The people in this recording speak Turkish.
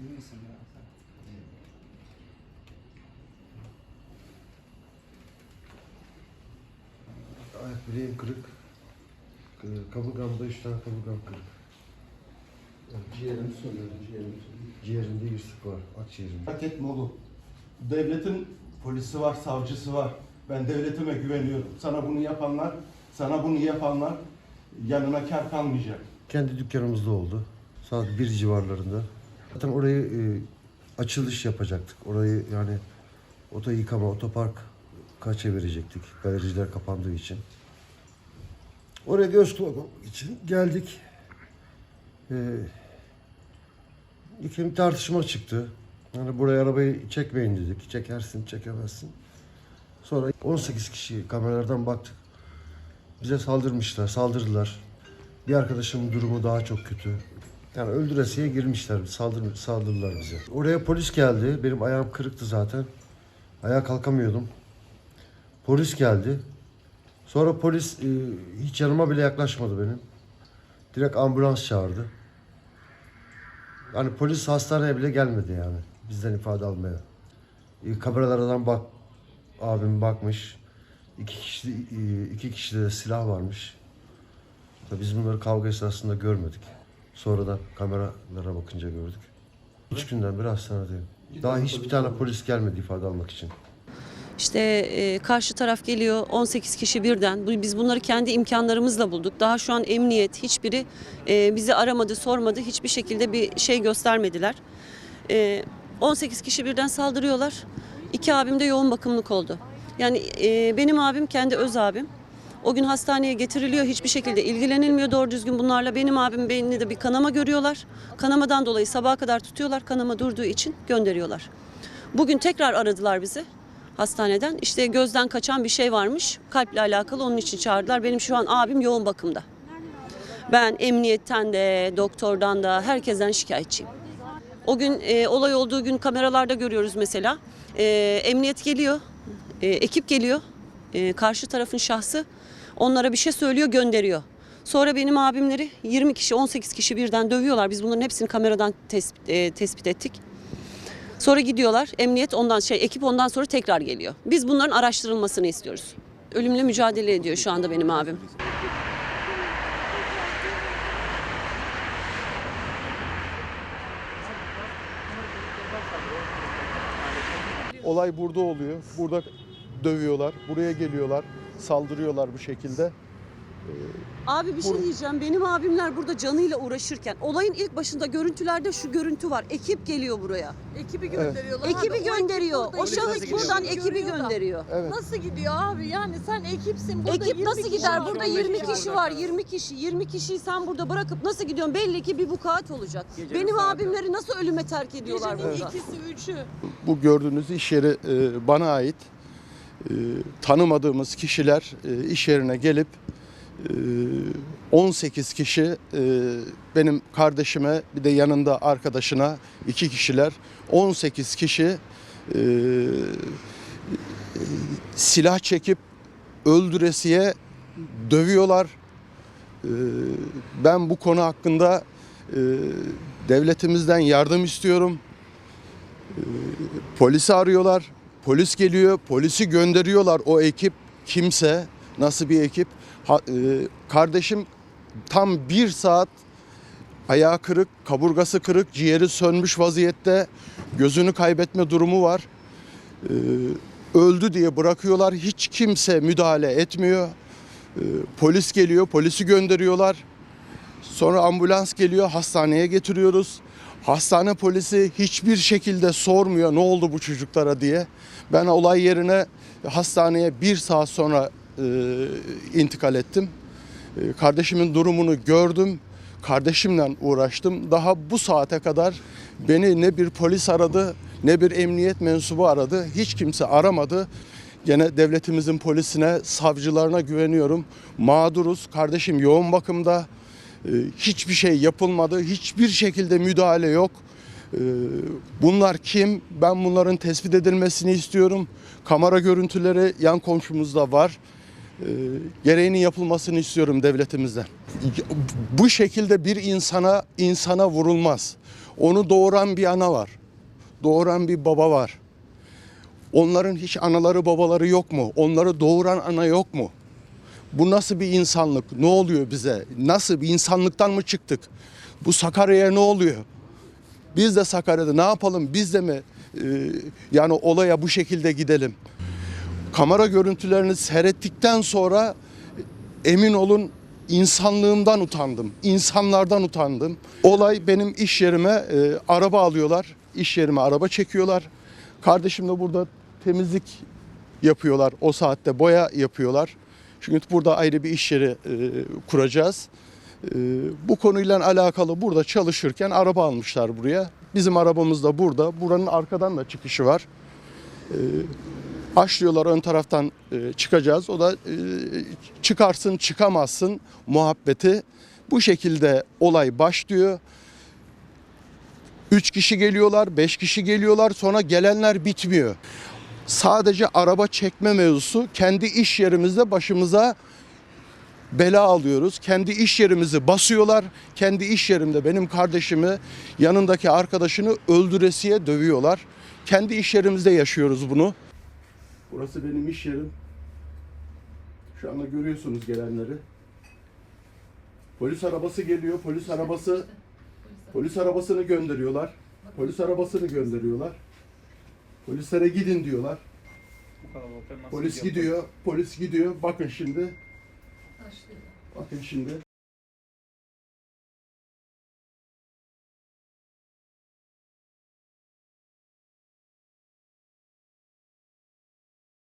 İyi misin ya sen? Ayak bileğim kırık. Ee, Kaburgamda üç tane kaburgam kırık. Ciğerim soruyor, ciğerim soruyor. Ciğerimde yırtık var, akciğerimde. Merak etme oğlum. Devletin polisi var, savcısı var. Ben devletime güveniyorum. Sana bunu yapanlar, sana bunu yapanlar yanına kar kalmayacak. Kendi dükkanımızda oldu. Saat bir civarlarında. Zaten orayı e, açılış yapacaktık. Orayı yani oto yıkama, otopark çevirecektik. Galericiler kapandığı için. Oraya göz kulak için geldik. Ee, bir tartışma çıktı. Yani buraya arabayı çekmeyin dedik. Çekersin, çekemezsin. Sonra 18 kişi kameralardan baktık. Bize saldırmışlar, saldırdılar. Bir arkadaşımın durumu daha çok kötü. Yani öldüresiye girmişler, saldır, saldırdılar bize. Oraya polis geldi. Benim ayağım kırıktı zaten. Ayağa kalkamıyordum. Polis geldi. Sonra polis e, hiç yanıma bile yaklaşmadı benim. Direkt ambulans çağırdı. Yani polis hastaneye bile gelmedi yani. Bizden ifade almaya. E, kameralardan bak abim bakmış. İki kişi e, iki kişide de silah varmış. Biz bunları kavga esnasında görmedik. Sonradan kameralara bakınca gördük. Üç günden beri hastanedeyim. Daha hiçbir tane polis gelmedi ifade almak için. İşte e, karşı taraf geliyor 18 kişi birden. Bu- Biz bunları kendi imkanlarımızla bulduk. Daha şu an emniyet hiçbiri e, bizi aramadı, sormadı. Hiçbir şekilde bir şey göstermediler. E, 18 kişi birden saldırıyorlar. İki abim de yoğun bakımlık oldu. Yani e, benim abim kendi öz abim. O gün hastaneye getiriliyor. Hiçbir şekilde ilgilenilmiyor doğru düzgün bunlarla. Benim abim beyninde de bir kanama görüyorlar. Kanamadan dolayı sabaha kadar tutuyorlar. Kanama durduğu için gönderiyorlar. Bugün tekrar aradılar bizi hastaneden. İşte gözden kaçan bir şey varmış. Kalple alakalı onun için çağırdılar. Benim şu an abim yoğun bakımda. Ben emniyetten de, doktordan da, herkesten şikayetçiyim. O gün e, olay olduğu gün kameralarda görüyoruz mesela. E, emniyet geliyor, e, ekip geliyor. E, karşı tarafın şahsı onlara bir şey söylüyor, gönderiyor. Sonra benim abimleri 20 kişi, 18 kişi birden dövüyorlar. Biz bunların hepsini kameradan tespit, e, tespit ettik. Sonra gidiyorlar. Emniyet ondan şey ekip ondan sonra tekrar geliyor. Biz bunların araştırılmasını istiyoruz. Ölümle mücadele ediyor şu anda benim abim. Olay burada oluyor. Burada dövüyorlar. Buraya geliyorlar. Saldırıyorlar bu şekilde. Abi bir şey diyeceğim. Benim abimler burada canıyla uğraşırken olayın ilk başında görüntülerde şu görüntü var. Ekip geliyor buraya. Ekibi gönderiyorlar. Ekibi Abi, gönderiyor. O şahıs buradan ekibi gönderiyor. Evet. Nasıl gidiyor abi? Yani sen ekipsin. Burada Ekip 20 nasıl kişi gider? var, Burada 15 20 kişi var. var. 20 kişi. 20 kişiyi sen burada bırakıp nasıl gidiyorsun? Belli ki bir vukuat olacak. Benim abimleri nasıl ölüme terk ediyorlar Gecenin burada? ikisi, üçü. Bu gördüğünüz iş yeri e, bana ait. E, tanımadığımız kişiler e, iş yerine gelip e, 18 kişi e, benim kardeşime bir de yanında arkadaşına iki kişiler 18 kişi e, silah çekip öldüresiye dövüyorlar. E, ben bu konu hakkında e, devletimizden yardım istiyorum. Polisi arıyorlar. Polis geliyor. Polisi gönderiyorlar. O ekip kimse nasıl bir ekip? Ha- e, kardeşim tam bir saat ayağı kırık, kaburgası kırık, ciğeri sönmüş vaziyette. Gözünü kaybetme durumu var. E, öldü diye bırakıyorlar. Hiç kimse müdahale etmiyor. E, polis geliyor, polisi gönderiyorlar. Sonra ambulans geliyor, hastaneye getiriyoruz. Hastane polisi hiçbir şekilde sormuyor ne oldu bu çocuklara diye. Ben olay yerine hastaneye bir saat sonra e, intikal ettim. E, kardeşimin durumunu gördüm. Kardeşimle uğraştım. Daha bu saate kadar beni ne bir polis aradı ne bir emniyet mensubu aradı. Hiç kimse aramadı. Gene devletimizin polisine, savcılarına güveniyorum. Mağduruz. Kardeşim yoğun bakımda. Ee, hiçbir şey yapılmadı. Hiçbir şekilde müdahale yok. Ee, Bunlar kim? Ben bunların tespit edilmesini istiyorum. Kamera görüntüleri yan komşumuzda var. Ee, Gereğinin yapılmasını istiyorum devletimizden. Bu şekilde bir insana insana vurulmaz. Onu doğuran bir ana var. Doğuran bir baba var. Onların hiç anaları babaları yok mu? Onları doğuran ana yok mu? Bu nasıl bir insanlık? Ne oluyor bize? Nasıl bir insanlıktan mı çıktık? Bu Sakarya'ya ne oluyor? Biz de Sakarya'da ne yapalım? Biz de mi e, yani olaya bu şekilde gidelim? Kamera görüntülerini seyrettikten sonra emin olun insanlığımdan utandım. İnsanlardan utandım. Olay benim iş yerime e, araba alıyorlar. İş yerime araba çekiyorlar. Kardeşim de burada temizlik yapıyorlar. O saatte boya yapıyorlar. Çünkü burada ayrı bir iş yeri e, kuracağız. E, bu konuyla alakalı burada çalışırken araba almışlar buraya. Bizim arabamız da burada. Buranın arkadan da çıkışı var. E, Başlıyorlar ön taraftan çıkacağız. O da çıkarsın çıkamazsın muhabbeti. Bu şekilde olay başlıyor. Üç kişi geliyorlar, beş kişi geliyorlar sonra gelenler bitmiyor. Sadece araba çekme mevzusu kendi iş yerimizde başımıza bela alıyoruz. Kendi iş yerimizi basıyorlar. Kendi iş yerimde benim kardeşimi yanındaki arkadaşını öldüresiye dövüyorlar. Kendi iş yerimizde yaşıyoruz bunu. Burası benim iş yerim. Şu anda görüyorsunuz gelenleri. Polis arabası geliyor. Polis arabası polis arabasını gönderiyorlar. Polis arabasını gönderiyorlar. Polislere gidin diyorlar. Polis gidiyor. Polis gidiyor. Bakın şimdi. Bakın şimdi.